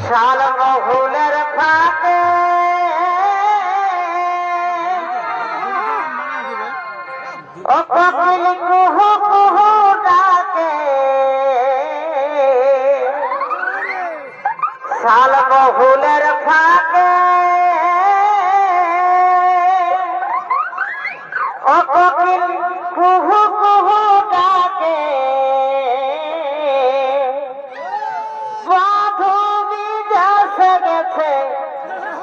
শালমহুলের ফাঁকে। ও পাখিল কুহু কুহু ডাকে। শালমহুলের ফাঁকে। ও পাখিল কুহু কুহু ডাকে।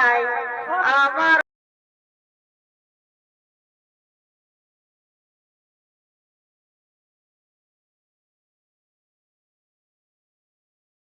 আয় আমার